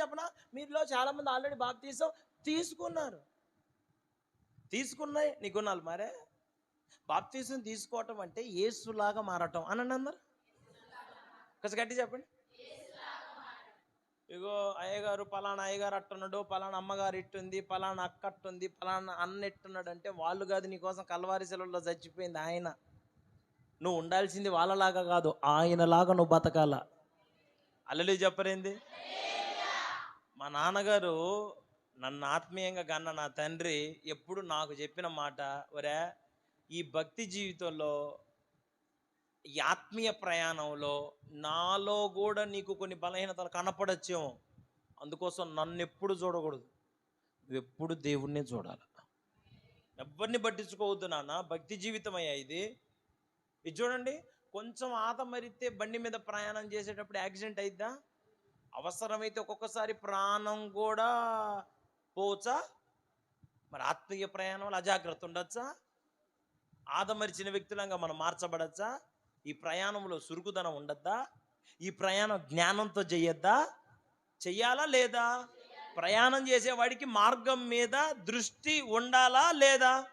చెప్పనా మీలో చాలా మంది ఆల్రెడీ బాప్తీసం తీసుకున్నారు. తీసుకున్నాయి నీ గుణాలు మరే? బాప్తీసం తీసుకోవటం అంటే ఏసులాగా మారటం అనండి అందరు? కొంచెం గట్టి చెప్పండి. ఇగో అయ్యగారు పలానా అయ్యగారు అట్టున్నాడు పలానా అమ్మగారు ఇట్టుంది పలానా అక్క అట్టుంది పలానా అన్న ఎట్టున్నాడు అంటే వాళ్ళు కాదు నీకోసం కలవారి సెలవుల్లో చచ్చిపోయింది ఆయన. నువ్వు ఉండాల్సింది వాళ్ళలాగా కాదు ఆయనలాగా నువ్వు బతకాల. అల్లెలు చెప్పరేంది? మా నాన్నగారు నన్ను ఆత్మీయంగా కన్న నా తండ్రి ఎప్పుడు నాకు చెప్పిన మాట ఒరే ఈ భక్తి జీవితంలో ఈ ఆత్మీయ ప్రయాణంలో నాలో కూడా నీకు కొన్ని బలహీనతలు కనపడచ్చేమో. అందుకోసం నన్ను ఎప్పుడు చూడకూడదు. నువ్వు ఎప్పుడు దేవుణ్ణే చూడాలి. ఎవరిని పట్టించుకోవద్దు నాన్న భక్తి జీవితం అయ్యా ఇది. ఇది చూడండి కొంచెం ఆత మరిస్తే బండి మీద ప్రయాణం చేసేటప్పుడు యాక్సిడెంట్ అయిద్దా? అవసరమైతే ఒక్కొక్కసారి ప్రాణం కూడా పోవచ్చా? మరి ఆత్మీయ ప్రయాణంలో అజాగ్రత్త ఉండొచ్చా? ఆదమరిచిన వ్యక్తులంగా మనం మార్చబడచ్చా? ఈ ప్రయాణంలో సురుకుదనం ఉండద్దా? ఈ ప్రయాణం జ్ఞానంతో చెయ్యొద్దా చెయ్యాలా లేదా? ప్రయాణం చేసేవాడికి మార్గం మీద దృష్టి ఉండాలా లేదా?